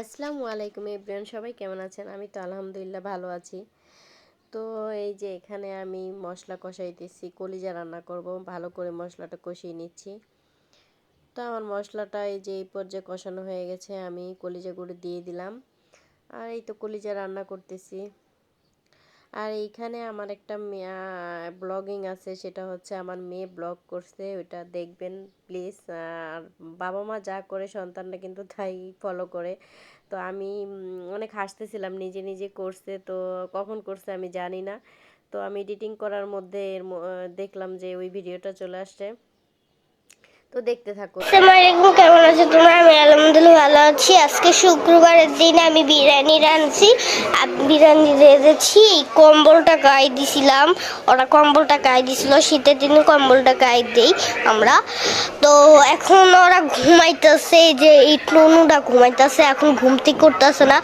আসসালামু আলাইকুম এব্রিয়ান সবাই কেমন আছেন? আমি তো আলহামদুলিল্লাহ ভালো আছি। তো এই যে এখানে আমি মশলা কষাইতেছি, কলিজা রান্না করব, ভালো করে মশলাটা কষিয়ে নিচ্ছি। তো আমার মশলাটা এই যে এই পর্যায়ে কষানো হয়ে গেছে, আমি কলিজাগুলো দিয়ে দিলাম। আর এই তো কলিজা রান্না করতেছি। আর এইখানে আমার একটা ব্লগিং আছে, সেটা হচ্ছে আমার মেয়ে ব্লগ করছে ওটা দেখবেন প্লিজ আর বাবা মা যা করে সন্তানরা কিন্তু তাই ফলো করে। তো আমি অনেক হাসতেছিলাম, নিজে নিজে করছে, তো কখন করছে আমি জানি না। তো আমি এডিটিং করার মধ্যে এর দেখলাম যে ওই ভিডিওটা চলে আসছে। তো দেখতে থাকো। কেমন আছো তোমরা? আমি আলহামদুলিল্লাহ ভালো আছি। আজকে শুক্রবারের দিন আমি বিরিয়ানি রাঁধছি। বিরিয়ানি রেঁধেছি কম্বলটা গায়ে দিছিলাম। ওরা কম্বলটা গায়ে দিছিল, শীতের দিনে কম্বলটা গায়ে দেই আমরা। তো এখন ওরা ঘুমাইতেছে যে এই টনুটা ঘুমাইতেছে, এখন ঘুমতি করতেছে না।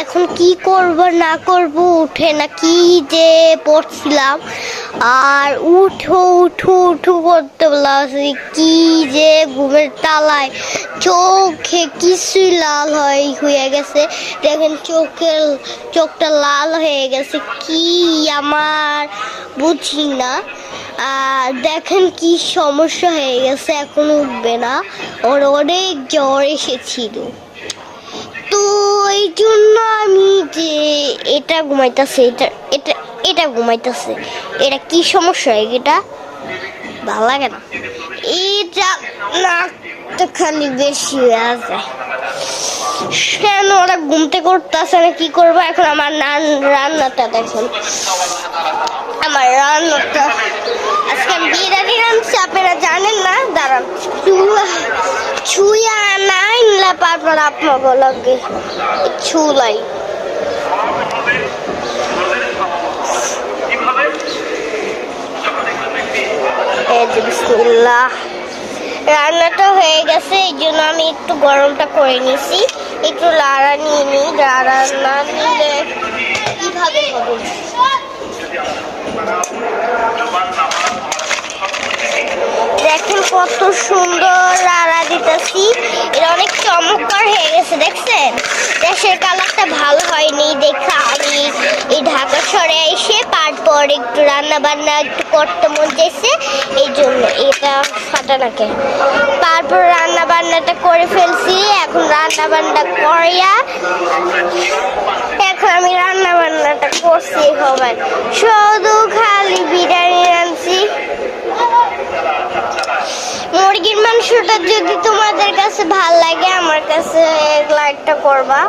এখন কি করব, না করব, উঠে না কি যে পড়ছিলাম। আর উঠো উঠো উঠো করতে বলা কি যে ঘুমের তালায় চোখে কিছুই লাল হয়ে হয়ে গেছে। দেখেন চোখের চোখটা লাল হয়ে গেছে। কি আমার বুঝি না। আর দেখেন কি সমস্যা হয়ে গেছে, এখন উঠবে না। ওর অনেক জ্বর এসেছিল। তো এই জন্য আমি যে এটা ঘুমাইতেছে, এটা এটা এটা ঘুমাইতেছে। এটা কি সমস্যা এটা? ভালো লাগে না। এটা নাকটা খালি বেশি আছে কেন ওরা ঘুমতে করতেছে না, কি করব? এখন আমার নান রান্নাটা দেখেন। আমার রান্নাটা। আজকে আমি বিরিয়ানি রাঁধছি আপনারা জানেন না? দাঁড়ান। ছুঁয়া নাই নিলে তারপর আপনাকে লাগে ছুলাই বিসমিল্লাহ রান্নাটা হয়ে গেছে, এই জন্য আমি একটু গরমটা করে নিছি। একটু লাড়া নিয়ে নিই, লাড়া নিলে কীভাবে হবে? দেখেন কত সুন্দর লাড়া দিতেছি। এটা অনেক চমৎকার হয়ে গেছে, দেখছেন? দেশের কালারটা ভালো হয়নি, দেখে আমি এই ঢাকা শহরে এসে তারপর একটু রান্না বান্না একটু করতে মন চাইছে, এই জন্য। এটা ফাটা নাকে? তারপর রান্না বান্নাটা করে ফেলছি, এখন রান্না বান্না করিয়া এখন আমি রান্না বান্নাটা করছি হবে শুধু খালি বিরিয়ানি রাঁধছি মুরগির মাংসটা যদি তোমাদের কাছে ভালো লাগে, আমার কাছে লাইকটা করবা।